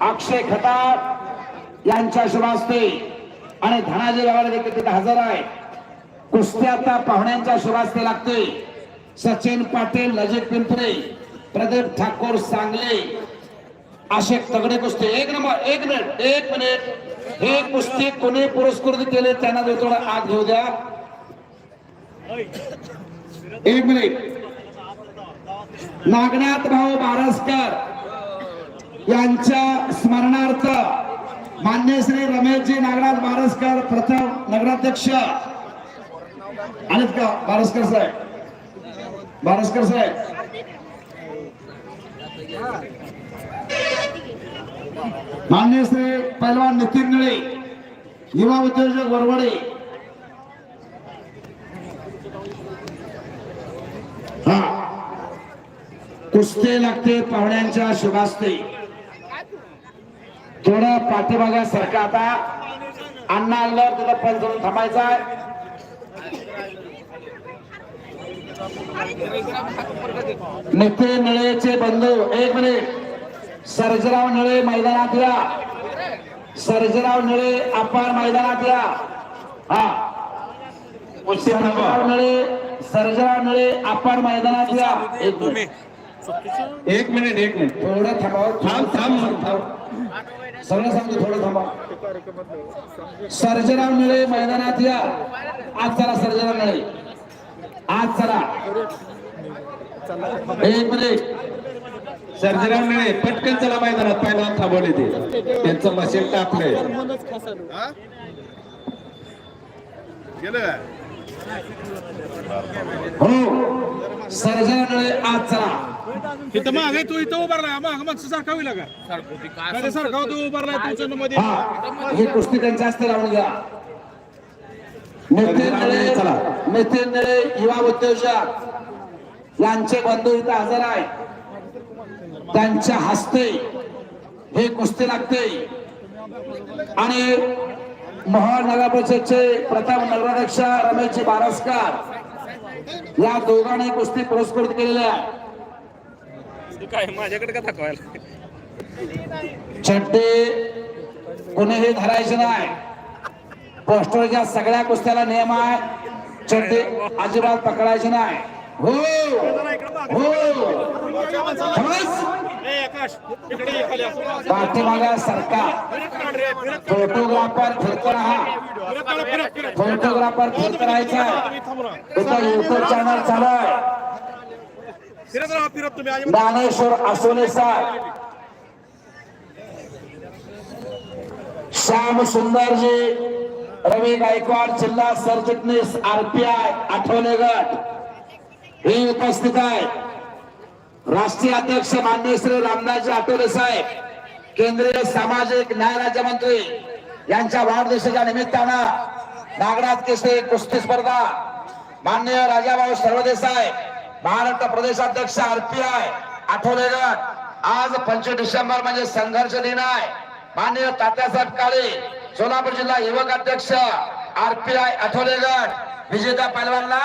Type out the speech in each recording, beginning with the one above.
अक्षय खताळ यांच्या शुभास्ते. आणि धनाजी गावाला देखील तिथे हजर आहे कुस्ती आता पाहुण्यांच्या शुभास्ते लागते. सचिन पाटील लजित पिंपरे प्रदीप ठाकूर सांगले असे तगडे कुस्ती. एक नंबर एक मिनिट एक मिनिट. हे कुस्ती कोणी पुरस्कृत केले त्यांना थोडा थोडं आत घेऊ द्या. एक मिनिट. नागनाथ भाऊ बारसकर. यांच्या स्मरणार्थ मान्य श्री रमेशजी नागनाथ बारसकर प्रथम नगराध्यक्ष. आलेत का? बारसकर साहेब. बारसकर साहेब. मान्य श्री पैलवान नितीन निळे युवा उद्योजक वरवडे. हा. कुस्ते लागते पाहुण्यांच्या शुभास्ते. थोडं पाठीमागासारखं आता. अण्णा आल्यावर तुला पण करून थांबायचा आहे. नितीन निळेचे बंधू एक मिनिट. सर्जराव निळे मैदानात या. सर्जराव निळे अपार मैदानात या. हा. सर्जराव निळे सर्जराव निळे अपार मैदानात या. एक मिनिट. एक मिनिट एक मिनिट. थोडं थांबावं. थांब थांब. थांब सगळं सांगतो थोडं थांबा. सर्जराव मिळे मैदानात या. आज चला सर्जराव मिळे आज चला. एक मिनिट. सर्जराव मिळे पटकन चला मैदानात. पहिला थांबवले ते. त्यांचं मशीन टाकलंय. हो. सर्जराव आज चला इथं मागे तू इथं उभारलाय. माग मागचं सारखा होईल का सारखा तू उभारलाय तुमच्या मध्ये हा ही कुस्ती त्यांच्या हस्ते लावून घ्या. नितीन निळे चला. नितीन निळे युवा उद्योजक. यांचे बंधू इथं हजर आहे त्यांच्या हस्ते हे कुस्ती लागते. आणि मोहन नगर परिषदचे प्रथम नगराध्यक्ष रमेशजी बारसकर. या दोघांनी कुस्ती पुरस्कृत केलेल्या आहे. काय माझ्याकडे का दाखवायला? चड्डे कोणीही धरायचे नाही. पोस्टरच्या सगळ्या कुस्त्याला नियम आहे. चड्डे अजिबात पकडायचे नाही. हो! हो. पाठीमागा सरकार. फोटोग्राफर फिरत राहा फोटोग्राफर फिरत राहायचा इथं युट्यूब चॅनल चालू आहे ज्ञानेश्वर असोले साहेब. श्याम सुंदरजी रवी गायकवाड जिल्हा सरचिटणीस आरपीआय आठवले गट हे उपस्थित आहे. राष्ट्रीय अध्यक्ष मान्य श्री रामदासजी आठवले साहेब केंद्रीय सामाजिक न्याय राज्यमंत्री यांच्या वाढदिवसाच्या निमित्तानं नागराज केसरी कुस्ती स्पर्धा मान्य राजाभाऊ सर्वदेसाय महाराष्ट्र प्रदेशाध्यक्ष आय आठवले गट आज पंचवीस डिसेंबर म्हणजे संघर्ष दिन आहे. मान्य तात्यासाहेब काळे सोलापूर जिल्हा युवक अध्यक्ष आय आठवले गट विजेता पैलवानला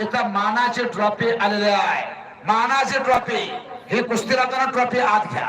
इथं मानाची ट्रॉफी आलेली आहे. मानाची ट्रॉफी. ही कुस्ती लावताना ट्रॉफी आत घ्या.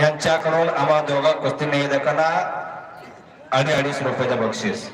यांच्याकडून आम्हा दोघा कुस्ती निवेदकांना अडी अडीच रुपयाचं बक्षीस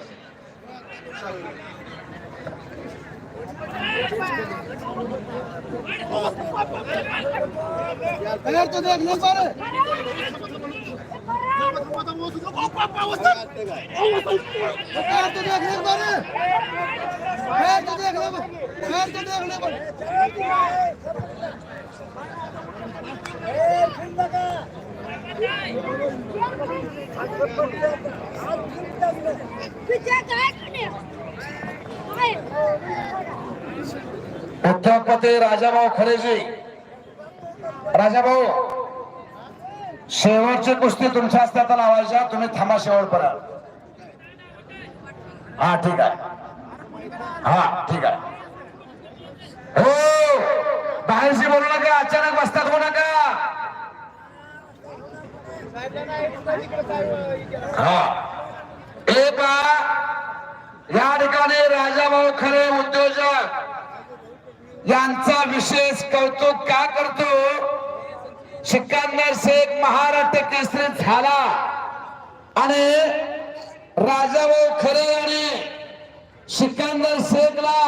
उद्योगपती राजाभाऊ खरेजी राजाभाऊ शेवटची कुस्ती तुमच्या हस्त्यात लावायच्या तुम्ही थांबा शेवटपर्यंत हा ठीक आहे हा ठीक आहे हो बाहेरशी बोलू नका अचानक बसतात होऊ नका हे. पहा या ठिकाणी राजाभाऊ खरे उद्योजक यांचा विशेष कौतुक का करतो? सिकंदर शेख महाराष्ट्र केसरी झाला आणि राजाभाऊ खरे आणि सिकंदर शेखला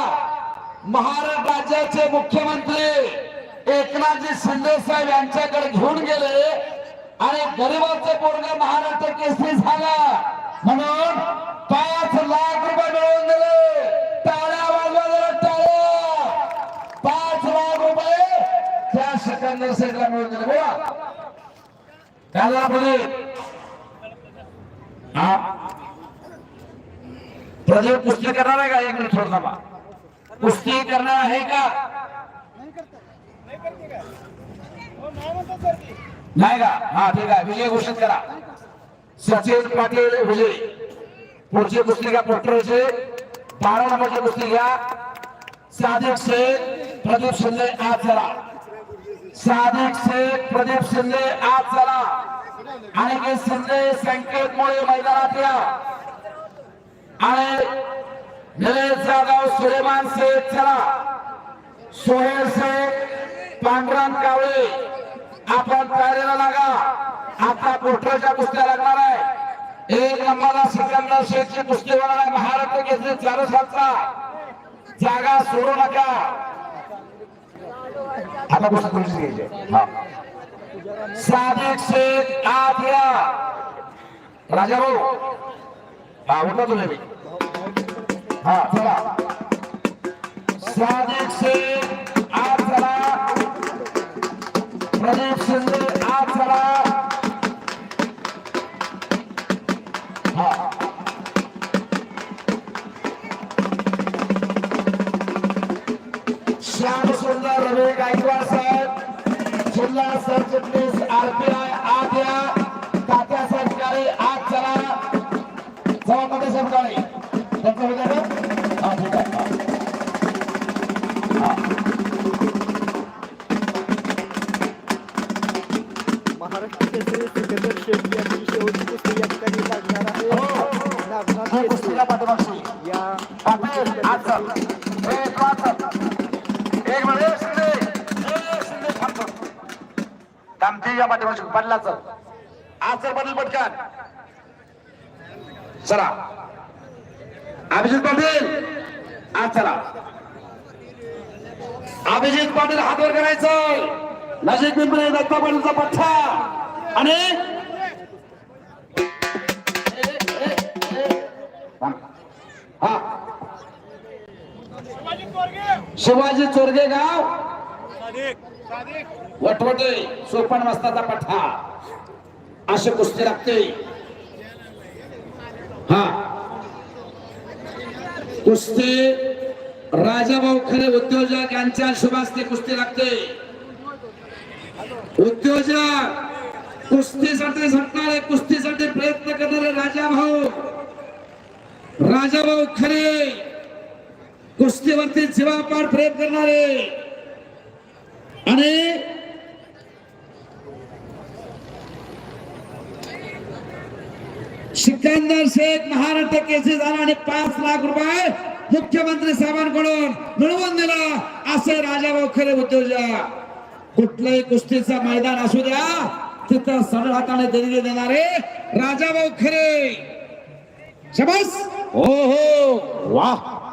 महाराष्ट्र राज्याचे मुख्यमंत्री एकनाथजी शिंदे साहेब यांच्याकडे घेऊन गेले. आणि गरीबाचं पोरग महाराष्ट्र केसरी झाला. म्हणून पाच लाख रुपये मिळवून दिले. टाळ्या वाजवा जरा टाळ्या. पाच लाख रुपये त्या सिकंदर सेठला मिळून दिले. बोला. त्याला बोले हा? प्रदीप कुस्ती करणार आहे का? एक मिनिट थोडं थांबा. कुस्ती करणार आहे का. नाही का? हा ठीक आहे. विजय घोषित करा. सचिन पाटील विजय. पुढची कुस्ती घ्या पोस्टरचे बारा नंबरची कुस्ती घ्या. सादिक शेख प्रदीप शिंदे आज झाला सादिक शेख प्रदीप शिंदे आज झाला आणि शिंदे संकेत मुळे मैदानात या. आणि निलेश जाधव सुलेमान शेख चला. सोहेल शेख पांडुरंग कावळे. आपण तयारीला लागा. आता पोस्टरच्या कुस्त्या लागणार आहे. एक नंबरला सिकंदर शेठची कुस्ती होणार आहे. महाराष्ट्र घेतली चार सालचा जागा सोडू नका. आता कुस्ती तुमची घ्यायची? हा. सादिक शेख आत या. राजा भाऊ हा उठा तुम्ही. हा चला. सादिक शेख प्रदीप शिंदे आत चला श्याम सुंदर रवी गायकवाड साहेब जिल्हा सरचिटणीस थांबते या पाठीमागची पडला चल आज चल पाटील पटकन चला अभिजित पाटील आज चला अभिजित पाटील हात वर करायचं. नजीक पिंपरी दत्ता पाटीलचा पठ्ठा आणि शिवाजी चोरगे गाव वटवटे सोपण मस्ताचा पठ्ठा अशी कुस्ती लागते. हा. कुस्ती राजाभाऊ खरे उद्योजक यांच्या शुभास्ते कुस्ती लागते. उद्योजक कुस्तीसाठी झटणारे कुस्तीसाठी प्रयत्न करणारे राजाभाऊ. राजाभाऊ खरे. कुस्तीवरती जीवापाड प्रेम करणारे. आणि सिकंदर शेख महाराष्ट्र केसी झाला आणि पाच लाख रुपये मुख्यमंत्री साहेबांकडून मिळवून दिला. असे राजाभाऊ खरे उद्योजक. कुठलंही कुस्तीचं मैदान असू द्या तिथं सरळ हाताने देणगी देणारे राजाभाऊ खरे. शबास. हो हो. वा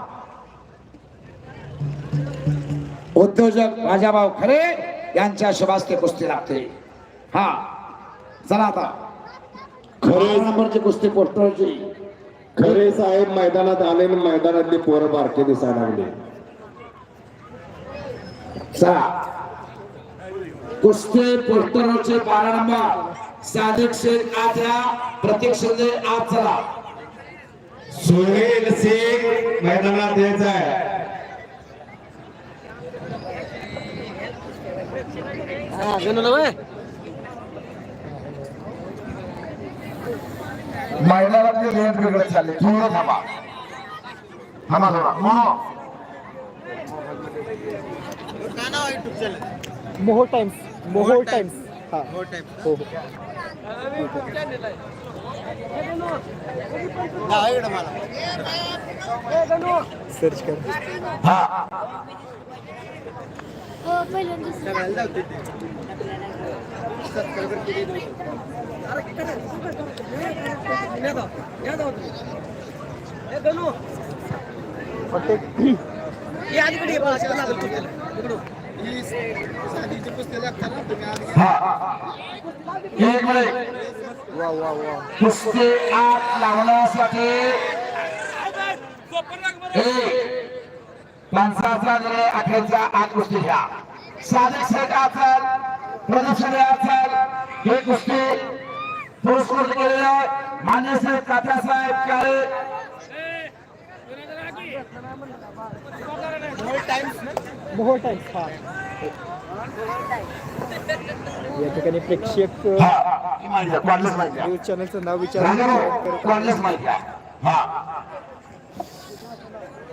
उद्योजक राजाभाऊ खरे यांच्या शुभास्ते कुस्ती लागते. हा चला आता. खरे नंबरची कुस्ती पोस्टरची. खरे साहेब मैदानात आले आणि मैदानातली पोरं बारके दिसायला लागले. चला. कुस्ती पोस्टरचे बारा नंबर. सादिक शेख आज या प्रतीक शिंदे आज चला. सोहेल शेख मैदानात यायचा आहे. मैदानातली रेट बिघडत चालली थोडं थांबा. थांबा थोडा. मोनो मोहो टाइम्स. मोहो टाइम्स. हा. हो हो. सर्च कर हा. हो. पहिल्यांदा प्रत्येक एक मिनिट वा वा वा कुस्ती आत लावण्यासाठी माणसाचा निर्णय आत कुस्ती घ्या. साधिक शेख असेल प्रदर्शनी असेल हे कुस्ती पुरस्कृत केलेले मान्य साहेब कात्या साहेब काळे या ठिकाणी प्रेक्षक आहे, आहे. न्यूज चॅनलचं नाव विचार करत कोणालाच माहिती आहे. हा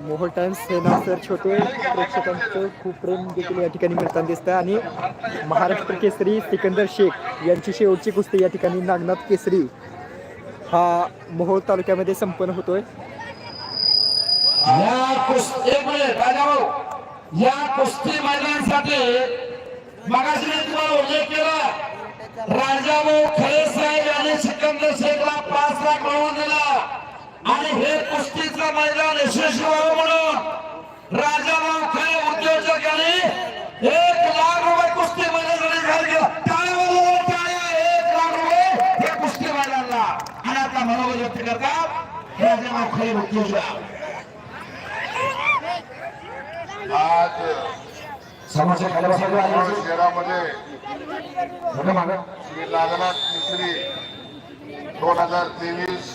मोहोळ टाइम्स हे नाव सर्च होतोय प्रेक्षकांचं खूप प्रेम देखील या ठिकाणी मिळताना दिसतं आणि महाराष्ट्र केसरी सिकंदर शेख यांची शेवटची कुस्ती या ठिकाणी नागनाथ केसरी हा मोहोळ तालुक्यामध्ये संपन्न होतोय. या कुस्ती या कुस्ती मैदानासाठी मगाशी तुम्हाला उल्लेख केला. राजाभाऊ खरे साहेब यांनी सिकंदर शेखला पाच लाख मिळवून दिला. आणि हे कुस्तीचं मैदान यशस्वी व्हावं म्हणून राजाभाऊ खरे उद्योजक यांनी एक लाख रुपये कुस्ती मैदानासाठी जाहीर केला टाळ्या वाजवा, टाळ्या. एक लाख रुपये हे कुस्ती मैदानाला आणि आपला मनोबल व्यक्त करतात राजाभाऊ खरे उद्योजक आज समोरच्या खाली मोहोळ लागले. शहरामध्ये मागं. श्री नागनाथ दोन हजार तेवीस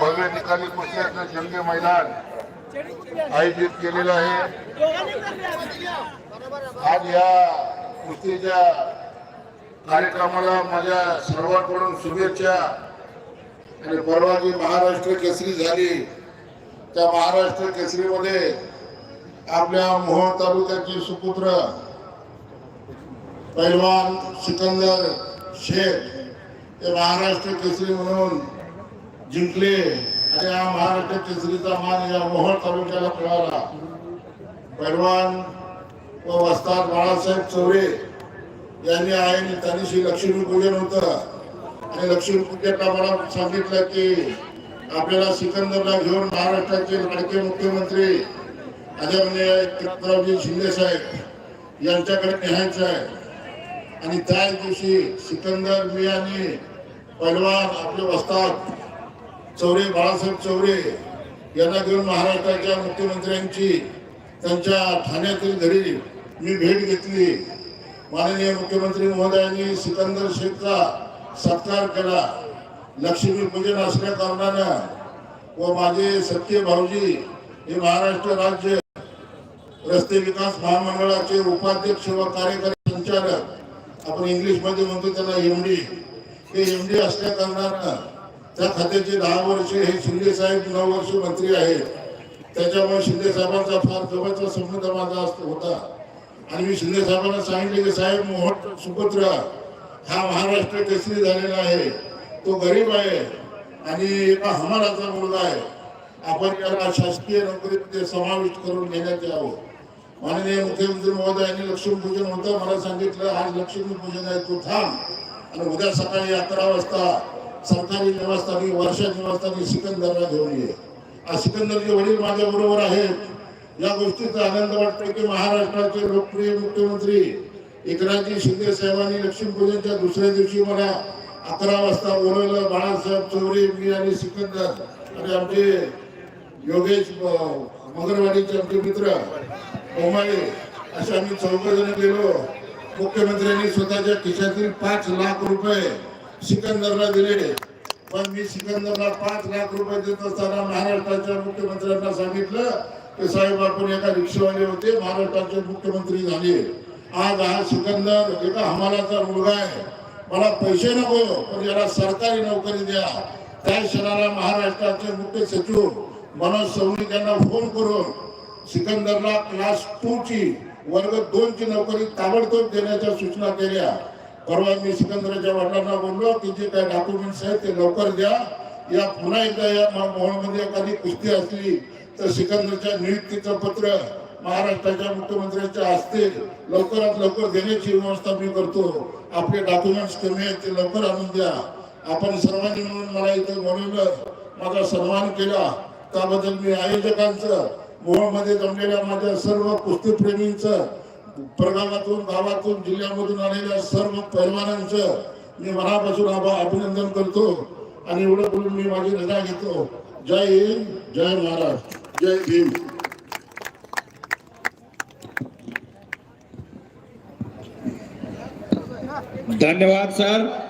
भव्य निकाली कुस्त्याचं जंगे मैदान आयोजित केलेलं आहे. आज या कुस्तीच्या कार्यक्रमाला माझ्या सर्वांकडून शुभेच्छा आणि परवा जी महाराष्ट्र केसरी झाली. त्या महाराष्ट्र केसरीमध्ये आपल्या मोहोळ तालुक्याचे सुपुत्र पैलवान सिकंदर शेख ते महाराष्ट्र केसरी म्हणून जिंकले. आणि या महाराष्ट्र केसरीचा मान या मोहोळ तालुक्याला मिळाला. पैलवान व वस्ताद बाळासाहेब चौरे यांनी आहे त्यांनी लक्ष्मीपूजन होतं. आणि लक्ष्मीपूजनला मला सांगितलं की आपल्याला सिकंदरला घेऊन महाराष्ट्राचे लाडके मुख्यमंत्री आदरणीय एकनाथरावजी शिंदे साहेब यांच्याकडे न्यायचं आहे. आणि त्याच दिवशी सिकंदर मी आणि पैलवान आपले वस्ताद चौरे बाळासाहेब चौरे यांना घेऊन महाराष्ट्राच्या मुख्यमंत्र्यांची त्यांच्या ठाण्यातील घरी मी भेट घेतली. माननीय मुख्यमंत्री महोदयांनी सिकंदर शेखचा सत्कार केला. लक्ष्मीपूजन असल्या कारणानं व माझे सत्य भाऊजी हे महाराष्ट्र राज्य रस्ते विकास महामंडळाचे उपाध्यक्ष व कार्यकारी संचालक आपण इंग्लिशमध्ये म्हणतो त्यांना एमडी हे एमडी असल्या कारणानं त्या खात्याचे दहा वर्षे हे शिंदे साहेब नऊ वर्ष मंत्री आहेत. त्याच्यामुळे शिंदे साहेबांचा फार जवळचा संबंध माझा असतो होता. आणि मी शिंदे साहेबांना सांगितले की साहेब मोहन सुपुत्र हा महाराष्ट्र केसरी झालेला आहे. तो गरीब आहे आणि एका हमालाचा मुलगा आहे. आपण याला शासकीय नोकरीमध्ये समाविष्ट करून घेण्यात यावं माननीय मुख्यमंत्री महोदयांनी लक्ष्मीपूजन होतं मला सांगितलं आज लक्ष्मीपूजन आहे तू थांब. आणि उद्या सकाळी अकरा वाजता सरकारी निवासस्थानी वर्षा निवासस्थानी सिकंदरला घेऊन ये. आज सिकंदरचे वडील माझ्या बरोबर आहेत या गोष्टीचा आनंद वाटतो की महाराष्ट्राचे लोकप्रिय मुख्यमंत्री एकनाथजी शिंदे साहेबांनी लक्ष्मीपूजनच्या दुसऱ्या दिवशी मला अकरा वाजता बोलवलं. बाळासाहेब चौरे मी आणि सिकंदर आणि आमचे योगेश मगरवाडीचे आमचे मित्र ओमाळे असे आम्ही चौघ जण गेलो. मुख्यमंत्र्यांनी स्वतःच्या खिशातील पाच लाख रुपये सिकंदरला दिले. पण मी सिकंदरला पाच लाख रुपये देत असताना महाराष्ट्राच्या मुख्यमंत्र्यांना सांगितलं की साहेब आपण एका रिक्षावाले होते महाराष्ट्राचे मुख्यमंत्री झाले. आज हा सिकंदर एका हमालाचा मुलगा आहे. मला पैसे नको पण याला सरकारी नोकरी द्या. त्या क्षणाला महाराष्ट्राचे मुख्य सचिव मनोज सवनिक यांना फोन करून सिकंदरला क्लास टू ची वर्ग दोनची नोकरी ताबडतोब देण्याच्या सूचना केल्या. परवा मी सिकंदराच्या वडिलांना बोललो की जे काही डॉक्युमेंट्स आहेत ते लवकर द्या. या पुन्हा एकदा या मोहनमध्ये एखादी कुस्ती असली तर सिकंदरच्या नियुक्तीचं पत्र महाराष्ट्राच्या मुख्यमंत्र्यांच्या हस्ते लवकरात लवकर देण्याची व्यवस्था मी करतो. आपले डॉक्युमेंट्स कमी आहेत ते लवकर आणून द्या. आपण सर्वांनी म्हणून मला इथं बोलवलं. माझा सन्मान केला. त्याबद्दल मी आयोजकांचं मोहमध्ये जमलेल्या माझ्या सर्व कुस्तीप्रेमींचं प्रभागातून गावातून जिल्ह्यामधून आलेल्या सर्व पैलवानांचं मी मनापासून आभा अभिनंदन करतो आणि एवढं बोलून मी माझी रजा घेतो. जय हिंद जय महाराष्ट्र जय भीम. धन्यवाद सर.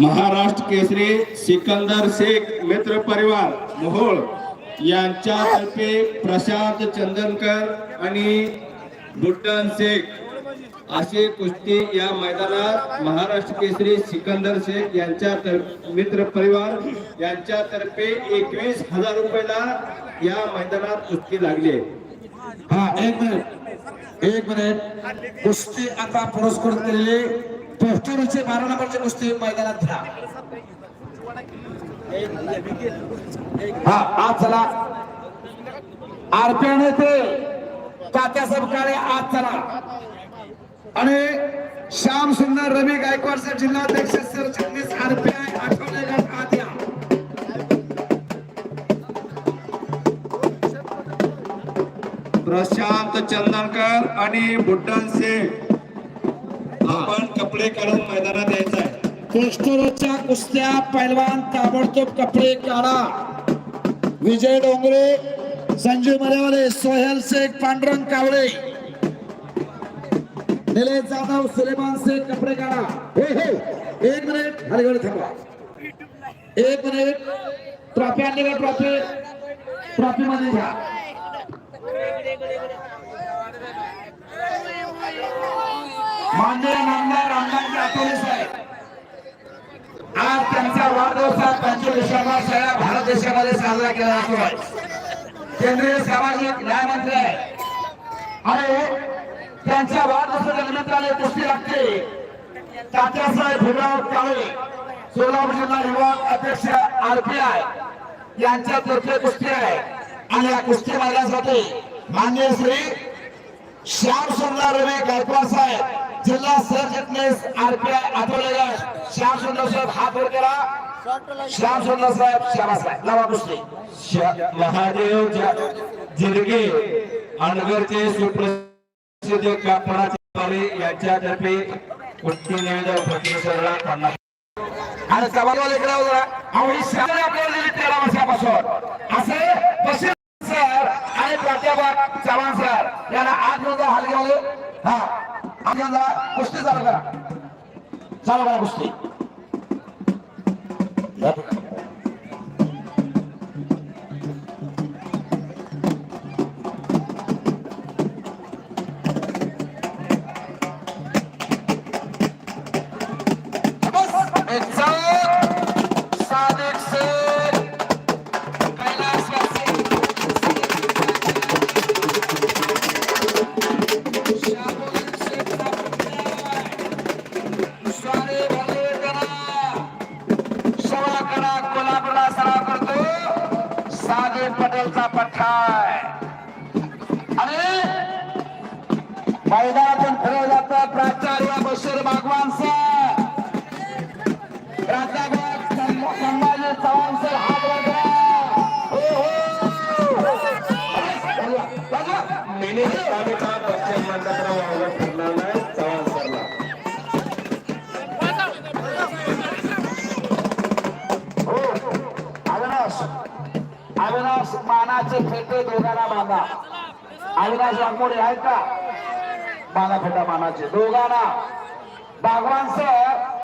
महाराष्ट्र केसरी सिकंदर शेख मित्र परिवार मोहोळ यांच्यातर्फे प्रशांत चंदनकर आणि बुट्टन शेख असे कुस्ती या मैदानात महाराष्ट्र केसरी सिकंदर शेख यांच्या मित्र परिवार यांच्यातर्फे एकवीस हजार रुपयाला या मैदानात कुस्ती लागली आहे. हा एक मिनिट. एक मिनिट. कुस्ती आता पुरस्कृत केलेली पोस्टरचे बारा नंबरची कुस्ती मैदानात घ्या हा आज चला. आरपीआय नेते तात्यासाहेब काळे आज चला. आणि श्याम सुंदर रवी गायकवाड जिल्हाध्यक्ष सर जगदीश आरपीआय आठवले गट आत प्रशांत चंदनकर आणि बुड्डन सिंग. आपण कपडे काढून मैदानात यायचं आहे. पोस्टरच्या कुस्त्या पैलवान ताबडतोब कपडे काढा. विजय डोंगरे संजीव मरेवाले सोहेल शेख पांडुरंग कावळे. निलेश जाधव सुलेमान शेख कपडे काढा. हे हे. एक मिनिट हलगड थांबा. एक मिनिट. ट्रॉफी आणली का ट्रॉफी? ट्रॉफी मध्ये घ्या. मान्य नामदार रामदासजी आठवले साहेब. आज त्यांचा वाढदिवसात पंचवीसावा सगळ्या भारत देशामध्ये साजरा केला जातो. आहे केंद्रीय सामाजिक न्याय मंत्री आहे. आणि त्यांच्या वाढदिवसाच्या निमित्ताने कुस्ती लागते. तात्यासाहेब भीमराव काळे सोलापूर जिल्हा युवा अध्यक्ष आरपीआय यांच्या तर्फे कुस्ती आहे. आणि या कुस्ती मैदानासाठी मान्य श्री श्याम सुंदर रवी गायकवाड साहेब जिल्हा सरचिटणीस आरपीआय आठवलेला श्याम सुंदर साहेब हात वर करा श्याम सुंदर साहेब श्यामा साहेब लावा कुस्ती. महादेव जिरगे अनगरचे सुप्रसिद्ध कापडाचे वाले यांच्यातर्फे कुस्ती निवेदन प्रतिसरला पन्नास आणि कबालवाले इकडे हो जरा शाळा आपल्याला दिली तेरा वर्षापासून. असे बशीर सर. आहे प्राध्यापक चव्हाण सर यांना आठ नंतर हलगे हा आठ नंतर कुस्ती चालू करा. चालू करा कुस्ती. काय? अरे पटेलचा पठ्ठा आहे मैदानातून फिरवलं जातं प्राचार्य बशीर बागवान सर. प्राध्यापक संभाजी चव्हाण अविनाश फेटे दोघांना बांधा अविनाश वाघमोडे आहेत का? बांधा फेटा मानाचे. दोघांना. भगवान सर